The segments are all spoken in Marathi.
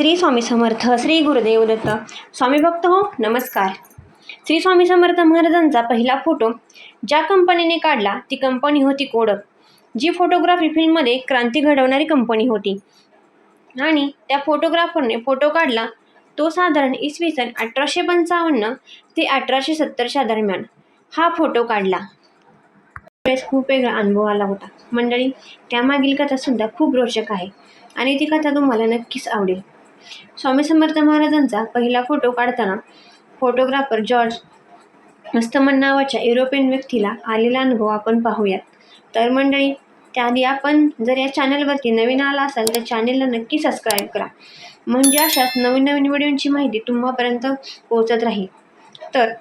श्री स्वामी समर्थ श्री गुरुदेव दत्त. स्वामी भक्त हो नमस्कार. श्री स्वामी समर्थ महाराजांचा पहिला फोटो ज्या कंपनीने काढला ती कंपनी होती कोडक जी फोटोग्राफी फिल्ममध्ये क्रांती घडवणारी कंपनी होती. आणि त्या फोटोग्राफरने फोटो काढला तो साधारण इसवी सन अठराशे पंचावन्न ते अठराशे सत्तरच्या दरम्यान हा फोटो काढला. त्यावेळेस खूप वेगळा अनुभव आला होता. मंडळी त्यामागील कथासुद्धा खूप रोचक आहे आणि ती कथा तुम्हाला नक्कीच आवडेल. स्वामी समर्थ महाराजांचा पहिला फोटो काढताना फोटोग्राफर जॉर्ज मस्तमन नावाच्या युरोपियन व्यक्तीला आलेला अनुभव आपण पाहूयात. तर मंडळी त्याआधी आपण जर या चॅनलवरती नवीन आला असाल तर चॅनेलला नक्की सबस्क्राईब करा. म्हणजे अशाच नवीन नवीन व्हिडिओंची माहिती तुम्हापर्यंत पोहोचत राहील. तर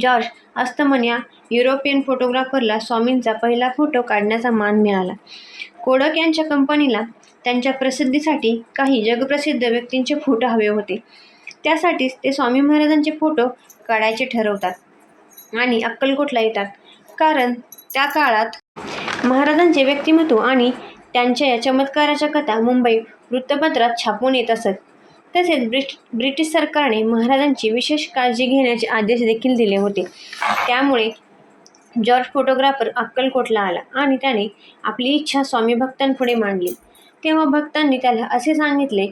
जॉर्ज अस्तमन या युरोपियन फोटोग्राफरला स्वामींचा पहिला फोटो काढण्याचा मान मिळाला. कोडक यांच्या कंपनीला त्यांच्या प्रसिद्धीसाठी काही जगप्रसिद्ध व्यक्तींचे फोटो हवे होते. त्यासाठीच ते स्वामी महाराजांचे फोटो काढायचे ठरवतात आणि अक्कलकोटला येतात. कारण त्या काळात महाराजांचे व्यक्तिमत्व आणि त्यांच्या या चमत्काराच्या कथा मुंबई वृत्तपत्रात छापून येत असत. तसेच ब्रिट ब्रिटिश सरकारने महाराजांची विशेष काळजी घेण्याचे आदेश देखील दिले होते. त्यामुळे जॉर्ज फोटोग्राफर अक्कलकोटला आला आणि त्याने आपली इच्छा स्वामी भक्तांपुढे मांडली. तेव्हा भक्तांनी त्याला असे सांगितले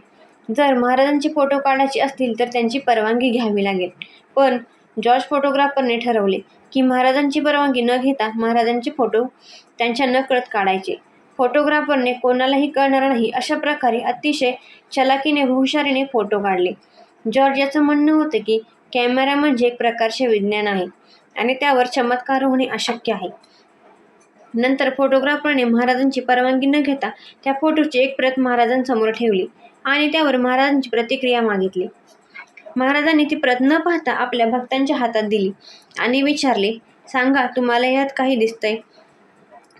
जर महाराजांचे फोटो काढायचे असतील तर त्यांची परवानगी घ्यावी लागेल पण जॉर्ज फोटोग्राफरने ठरवले की महाराजांची परवानगी न घेता महाराजांचे फोटो त्यांच्या नकळत काढायचे. फोटोग्राफरने कोणालाही कळणार नाही अशा प्रकारे अतिशय चलाकीने हुशारीने फोटो काढले. जॉर्ज याचं म्हणणं होतं की कॅमेरा म्हणजे एक प्रकारचे विज्ञान आहे आणि त्यावर चमत्कार होणे अशक्य आहे. नंतर फोटोग्राफरने महाराजांची परवानगी न घेता त्या फोटोची एक प्रत महाराजांसमोर ठेवली आणि त्यावर महाराजांची प्रतिक्रिया मागितली. महाराजांनी ती प्रत न पाहता आपल्या भक्तांच्या हातात दिली आणि विचारले सांगा तुम्हाला यात काही दिसतंय?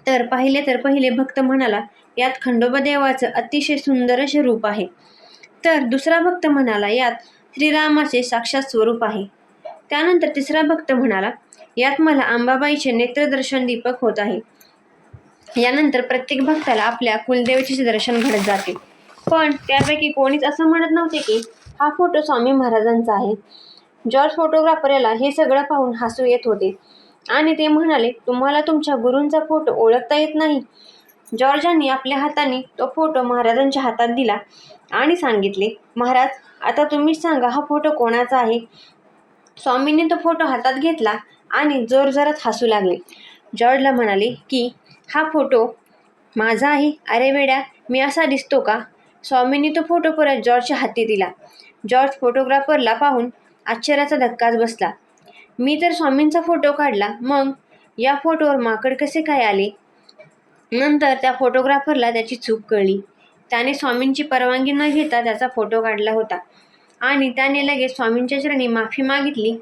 तर पाहिले तर पहिले भक्त म्हणाला यात खंडोबा देवाचं अतिशय सुंदर असे रूप आहे. तर दुसरा भक्त म्हणाला यात श्रीरामाचे साक्षात स्वरूप आहे. त्यानंतर तिसरा भक्त म्हणाला यात मला अंबाबाईचे नेत्रदर्शन दीपक होत आहे. यानंतर प्रत्येक भक्ताला आपल्या कुलदेवतेचे दर्शन घडत जाते. पण त्यापैकी कोणीच असं म्हणत नव्हते की हा फोटो स्वामी महाराजांचा आहे. जॉर्ज फोटोग्राफर याला हे सगळं पाहून हसू येत होते. आणि ते म्हणाले तुम्हाला तुमच्या गुरूंचा फोटो ओळखता येत नाही. जॉर्जांनी आपल्या हाताने तो फोटो महाराजांच्या हातात दिला आणि सांगितले महाराज आता तुम्हीच सांगा हा फोटो कोणाचा आहे? स्वामींनी तो फोटो हातात घेतला आणि जोरजोरात हसू लागले. जॉर्जला म्हणाले की हा फोटो माझा आहे. अरे वेड्या मी असा दिसतो का? स्वामींनी तो फोटो परत जॉर्जच्या हाती दिला. जॉर्ज फोटोग्राफरला पाहून आश्चर्याचा धक्काच बसला. मी तर स्वामींचा फोटो काढला. मग या फोटोवर माकड कसे काय आले? नंतर त्या फोटोग्राफरला त्याची चूक कळली. त्याने स्वामींची परवानगी न घेता त्याचा फोटो काढला होता. आणि त्याने लगेच स्वामींच्या चरणी माफी मागितली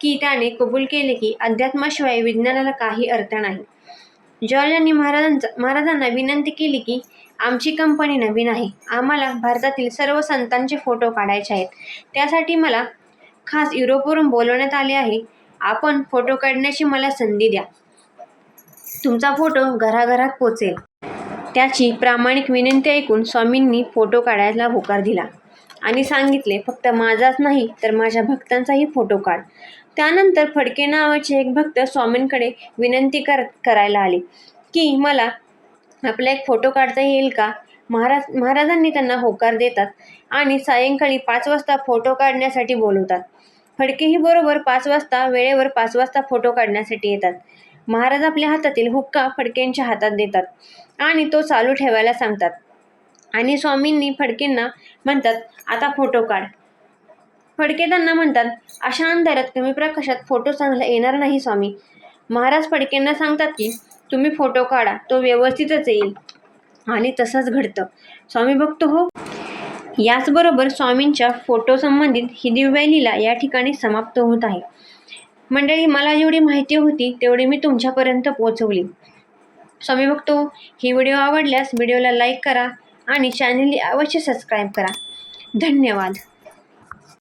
की त्याने कबूल केले की अध्यात्माशिवाय विज्ञानाला काही अर्थ नाही. जॉर्ज यांनी महाराजांचा महाराजांना विनंती केली की आमची कंपनी नवीन आहे. आम्हाला भारतातील सर्व संतांचे फोटो काढायचे आहेत. त्यासाठी मला खास युरोपवरून बोलवण्यात आले आहे. आपण फोटो काढण्याची मला संधी द्या. तुमचा फोटो घराघरात पोचेल. त्याची प्रामाणिक विनंती ऐकून स्वामींनी फोटो काढायला होकार दिला. आणि सांगितले फक्त माझाच नाही तर माझ्या भक्तांचाही फोटो काढ. त्यानंतर फडके नावाचे एक भक्त स्वामींकडे विनंती कर करायला आले की मला आपला एक फोटो काढता येईल का? महाराज महाराजांनी त्यांना होकार देतात आणि सायंकाळी पाच वाजता फोटो काढण्यासाठी बोलवतात. फडकेही बरोबर पाच वाजता वेळेवर पाच वाजता फोटो काढण्यासाठी येतात. महाराज आपल्या हातातील हुक्का फडकेंच्या हातात देतात आणि तो चालू ठेवायला सांगतात. आणि स्वामींनी फडकेंना म्हणतात आता फोटो काढ. फडके त्यांना म्हणतात अशा अंधारात कमी प्रकाशात फोटो चांगला येणार नाही स्वामी. महाराज फडकेंना सांगतात की तुम्ही फोटो काढा तो व्यवस्थितच येईल. आणि तसंच घडतं. स्वामी बघतो हो. याचबरोबर स्वामींच्या फोटो संबंधित ही दिव्य लीला या ठिकाणी समाप्त होत आहे. मंडळी मला जेवढी माहिती होती तेवढी मी तुमच्यापर्यंत पोहोचवली. स्वामी बघतो हो, ही व्हिडिओ आवडल्यास व्हिडिओला लाईक करा आणि चॅनलला अवश्य सबस्क्राईब करा. धन्यवाद.